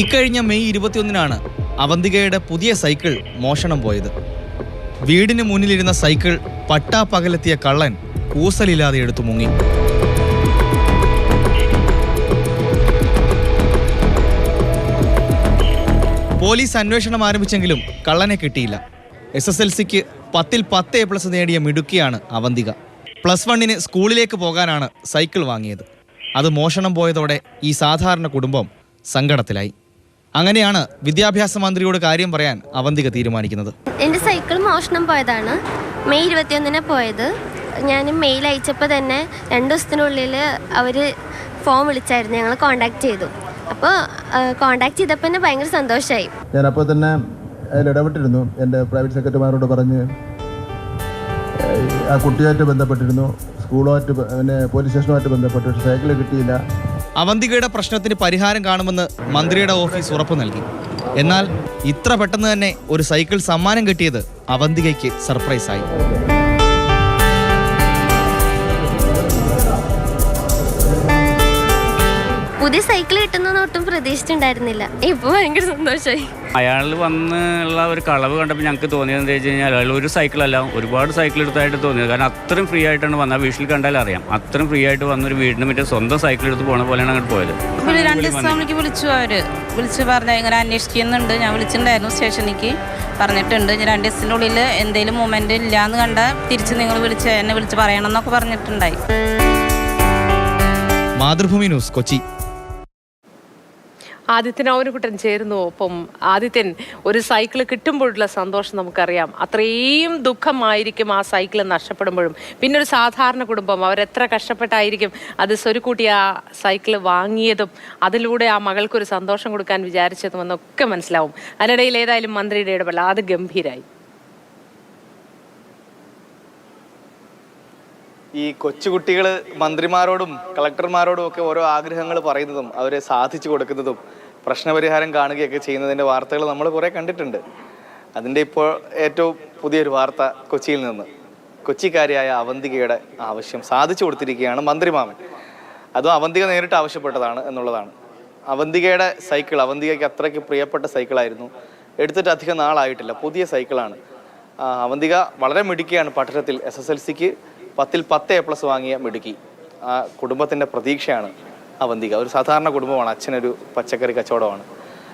ഇക്കഴിഞ്ഞ മെയ് ഇരുപത്തിയൊന്നിനാണ് അവന്തികയുടെ പുതിയ സൈക്കിൾ മോഷണം പോയത്. വീടിന് മുന്നിലിരുന്ന സൈക്കിൾ പട്ടാപ്പകലെത്തിയ കള്ളൻ കൂസലില്ലാതെ എടുത്തു മുങ്ങി. പോലീസ് അന്വേഷണം ആരംഭിച്ചെങ്കിലും കള്ളനെ കിട്ടിയില്ല. എസ് എസ് എൽ സിക്ക് പത്തിൽ പത്ത് എ പ്ലസ് നേടിയ മിടുക്കിയാണ് അവന്തിക. പ്ലസ് വണ്ണിന് സ്കൂളിലേക്ക് പോകാനാണ് സൈക്കിൾ വാങ്ങിയത്. അത് മോഷണം പോയതോടെ ഈ സാധാരണ കുടുംബം സങ്കടത്തിലായി. അങ്ങനെയാണ് വിദ്യാഭ്യാസ മന്ത്രിയോട് കാര്യം പറയാൻ അവന്തിക തീരുമാനിക്കുന്നത്. എന്റെ സൈക്കിൾ മോഷണം പോയതാണ്. മെയ് ഇരുപത്തിയൊന്നിന് പോയത്. ഞാൻ മെയിൽ അയച്ചപ്പോൾ തന്നെ രണ്ട് ദിവസത്തിനുള്ളിൽ അവർ ഫോം വിളിച്ചായിരുന്നു ഞങ്ങൾ കോണ്ടാക്ട് ചെയ്തു. അപ്പോൾ കോണ്ടാക്ട് ചെയ്തപ്പോൾ തന്നെ ഭയങ്കര സന്തോഷമായി ഞാൻ അപ്പോൾ തന്നെ അതിൽ ഇടപെട്ടിരുന്നു. എന്റെ പ്രൈവറ്റ് സെക്രട്ടറിമാരോട് പറഞ്ഞ് ആ കുട്ടിയായിട്ട് ബന്ധപ്പെട്ടിരുന്നു. സ്കൂളുമായിട്ട് പിന്നെ പോലീസ് സ്റ്റേഷനുമായിട്ട് ബന്ധപ്പെട്ട് സൈക്കിൾ കിട്ടിയില്ല. അവന്തികയുടെ പ്രശ്നത്തിന് പരിഹാരം കാണുമെന്ന് മന്ത്രിയുടെ ഓഫീസ് ഉറപ്പു നൽകി. എന്നാൽ ഇത്ര പെട്ടെന്ന് തന്നെ ഒരു സൈക്കിൾ സമ്മാനം കിട്ടിയത് അവന്തികയ്ക്ക് സർപ്രൈസായി. പുതിയ സൈക്കിൾ കിട്ടുന്നൊന്നും ഒട്ടും പ്രതീക്ഷിച്ചിട്ടുണ്ടായിരുന്നില്ല. ഇപ്പൊ ഭയങ്കര സന്തോഷമായി അയാൾ വന്നുള്ള ഒരു കളവ് കണ്ടപ്പോൾ ഞങ്ങൾക്ക് തോന്നിയത് എന്താ വെച്ച് കഴിഞ്ഞാൽ അയാൾ ഒരു സൈക്കിളല്ല ഒരുപാട് സൈക്കിൾ എടുത്തായിട്ട് തോന്നിയത്. കാരണം അത്രയും ഫ്രീ ആയിട്ടാണ് വന്നത്. വീട്ടിൽ കണ്ടാൽ അറിയാം. അത്രയും ഫ്രീ ആയിട്ട് വന്ന ഒരു വീടിന് മറ്റേ സ്വന്തം സൈക്കിൾ എടുത്ത് പോണ പോലെയാണ് അങ്ങോട്ട് പോയത്. രണ്ട് ദിവസം വിളിച്ചു അവർ. വിളിച്ച് പറഞ്ഞു ഇങ്ങനെ അന്വേഷിക്കുന്നുണ്ട്. ഞാൻ വിളിച്ചിട്ടുണ്ടായിരുന്നു സ്റ്റേഷനിലേക്ക്. പറഞ്ഞിട്ടുണ്ട്. ഞാൻ രണ്ട് ദിവസത്തിന്റെ ഉള്ളിൽ എന്തെങ്കിലും മൂമെന്റ് ഇല്ലാന്ന് കണ്ട തിരിച്ച് നിങ്ങൾ വിളിച്ച് എന്നെ വിളിച്ച് പറയണം എന്നൊക്കെ പറഞ്ഞിട്ടുണ്ടായി. മാതൃഭൂമി ന്യൂസ് കൊച്ചി. ആദിത്യൻ അവനുകുട്ടൻ ചേരുന്നു. ഒപ്പം ആദിത്യൻ ഒരു സൈക്കിൾ കിട്ടുമ്പോഴുള്ള സന്തോഷം നമുക്കറിയാം. അത്രയും ദുഃഖമായിരിക്കും ആ സൈക്കിൾ നഷ്ടപ്പെടുമ്പോഴും. പിന്നെ ഒരു സാധാരണ കുടുംബം. അവരെത്ര കഷ്ടപ്പെട്ടായിരിക്കും അത് സ്വരുക്കൂട്ടി ആ സൈക്കിൾ വാങ്ങിയതും അതിലൂടെ ആ മകൾക്കൊരു സന്തോഷം കൊടുക്കാൻ വിചാരിച്ചതും എന്നൊക്കെ മനസ്സിലാവും. അതിനിടയിൽ ഏതായാലും മന്ത്രിയുടെ ഇടപെടൽ. അത് ഗംഭീരായി. ഈ കൊച്ചുകുട്ടികൾ മന്ത്രിമാരോടും കളക്ടർമാരോടും ഒക്കെ ഓരോ ആഗ്രഹങ്ങൾ പറയുന്നതും അവരെ സാധിച്ചു കൊടുക്കുന്നതും പ്രശ്നപരിഹാരം കാണുകയൊക്കെ ചെയ്യുന്നതിന്റെ വാർത്തകൾ നമ്മൾ കുറേ കണ്ടിട്ടുണ്ട്. അതിന്റെ ഇപ്പോൾ ഏറ്റവും പുതിയൊരു വാർത്ത കൊച്ചിയിൽ നിന്ന്. കൊച്ചിക്കാരിയായ അവന്തികയുടെ ആവശ്യം സാധിച്ചു കൊടുത്തിരിക്കുകയാണ് മന്ത്രിമാമൻ. അതും അവന്തിക നേരിട്ട് ആവശ്യപ്പെട്ടതാണ് എന്നുള്ളതാണ്. അവന്തികയുടെ സൈക്കിൾ അവന്തികയ്ക്ക് അത്രയ്ക്ക് പ്രിയപ്പെട്ട സൈക്കിളായിരുന്നു. എടുത്തിട്ട് അധികം നാളായിട്ടില്ല പുതിയ സൈക്കിളാണ്. അവന്തിക വളരെ മിടുക്കിയാണ് പഠനത്തിൽ എസ് എസ് എൽ സിക്ക് പത്തിൽ പത്ത് എ പ്ലസ് വാങ്ങിയ മിടുക്കി. ആ കുടുംബത്തിന്റെ പ്രതീക്ഷയാണ് അവന്തിക ഒരു സാധാരണ കുടുംബമാണ്. അച്ഛനൊരു പച്ചക്കറി കച്ചവടമാണ്.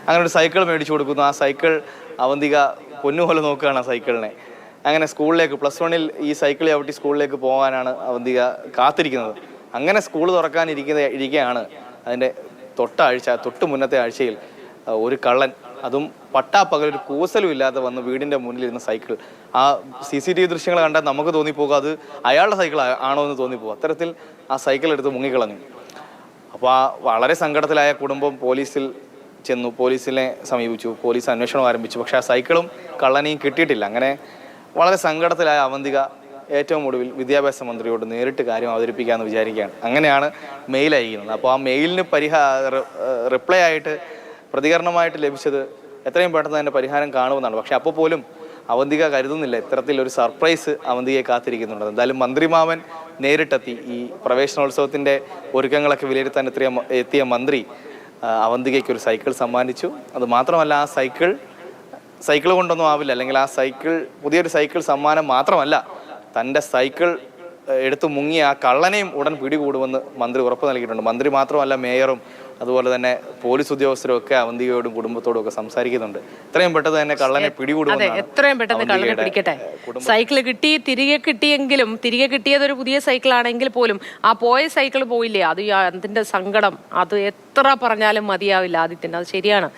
അങ്ങനെ ഒരു സൈക്കിൾ മേടിച്ചു കൊടുക്കുന്നു. ആ സൈക്കിൾ അവന്തിക പൊന്നുപോലെ നോക്കുകയാണ് ആ സൈക്കിളിനെ. അങ്ങനെ സ്കൂളിലേക്ക് പ്ലസ് വണ്ണിൽ ഈ സൈക്കിൾ ചവിട്ടി സ്കൂളിലേക്ക് പോകാനാണ് അവന്തിക കാത്തിരിക്കുന്നത്. അങ്ങനെ സ്കൂൾ തുറക്കാനിരിക്കുന്ന ഇരിക്കുകയാണ് അതിന്റെ തൊട്ടാഴ്ച തൊട്ട് മുന്നത്തെ ആഴ്ചയിൽ ഒരു കള്ളൻ അതും പട്ടാപ്പകൽ ഒരു കൂസലും ഇല്ലാതെ വന്ന് വീടിന്റെ മുന്നിലിരുന്ന സൈക്കിൾ. ആ സി സി ടി വി ദൃശ്യങ്ങൾ കണ്ടാൽ നമുക്ക് തോന്നിപ്പോകും അത് അയാളുടെ സൈക്കിൾ ആണോ എന്ന് തോന്നിപ്പോകും. അത്തരത്തിൽ ആ സൈക്കിൾ എടുത്ത് മുങ്ങിക്കളഞ്ഞു. അപ്പോൾ ആ വളരെ സങ്കടത്തിലായ കുടുംബം പോലീസിൽ ചെന്നു. പോലീസിനെ സമീപിച്ചു. പോലീസ് അന്വേഷണം ആരംഭിച്ചു. പക്ഷേ ആ സൈക്കിളും കള്ളനെയും കിട്ടിയിട്ടില്ല. അങ്ങനെ വളരെ സങ്കടത്തിലായ അവന്തിക ഏറ്റവും ഒടുവിൽ വിദ്യാഭ്യാസ മന്ത്രിയോട് നേരിട്ട് കാര്യം അവതരിപ്പിക്കാമെന്ന് വിചാരിക്കുകയാണ്. അങ്ങനെയാണ് മെയിൽ അയക്കുന്നത്. അപ്പോൾ ആ മെയിലിന് പരിഹാ റിപ്ലൈ ആയിട്ട് പ്രതികരണമായിട്ട് ലഭിച്ചത് എത്രയും പെട്ടെന്ന് തന്നെ പരിഹാരം കാണുമെന്നാണ്. പക്ഷെ അപ്പോൾ പോലും അവന്തിക കരുതുന്നില്ല. ഇത്തരത്തിലൊരു സർപ്രൈസ് അവന്തികയെ കാത്തിരിക്കുന്നുണ്ട്. എന്തായാലും മന്ത്രിമാമൻ നേരിട്ടെത്തി ഈ പ്രവേശനോത്സവത്തിന്റെ ഒരുക്കങ്ങളൊക്കെ വിലയിരുത്താൻ എത്തിയ എത്തിയ മന്ത്രി അവന്തികയ്ക്ക് ഒരു സൈക്കിൾ സമ്മാനിച്ചു. അത് മാത്രമല്ല ആ സൈക്കിൾ സൈക്കിൾ കൊണ്ടൊന്നും ആവില്ല. അല്ലെങ്കിൽ ആ സൈക്കിൾ പുതിയൊരു സൈക്കിൾ സമ്മാനം മാത്രമല്ല തന്റെ സൈക്കിൾ എടുത്ത് മുങ്ങി ആ കള്ളനെയും ഉടൻ പിടികൂടുമെന്ന് മന്ത്രി ഉറപ്പ് നൽകിയിട്ടുണ്ട്. മന്ത്രി മാത്രമല്ല മേയറും അതുപോലെ തന്നെ പോലീസ് ഉദ്യോഗസ്ഥരും ഒക്കെ അവന്തികയോടും കുടുംബത്തോടും ഒക്കെ സംസാരിക്കുന്നുണ്ട്. എത്രയും പെട്ടെന്ന് തന്നെ കള്ളനെ പിടികൂടുമെന്നാണ് എത്രയും പെട്ടെന്ന് കള്ളനെ പിടിക്കട്ടെ. സൈക്കിൾ കിട്ടി തിരികെ കിട്ടിയെങ്കിലും തിരികെ കിട്ടിയത് ഒരു പുതിയ സൈക്കിൾ ആണെങ്കിൽ പോലും ആ പോയ സൈക്കിൾ പോയില്ലേ? അത് അതിന്റെ സങ്കടം അത് എത്ര പറഞ്ഞാലും മതിയാവില്ല ആദ്യത്തിന് അത് ശരിയാണ്.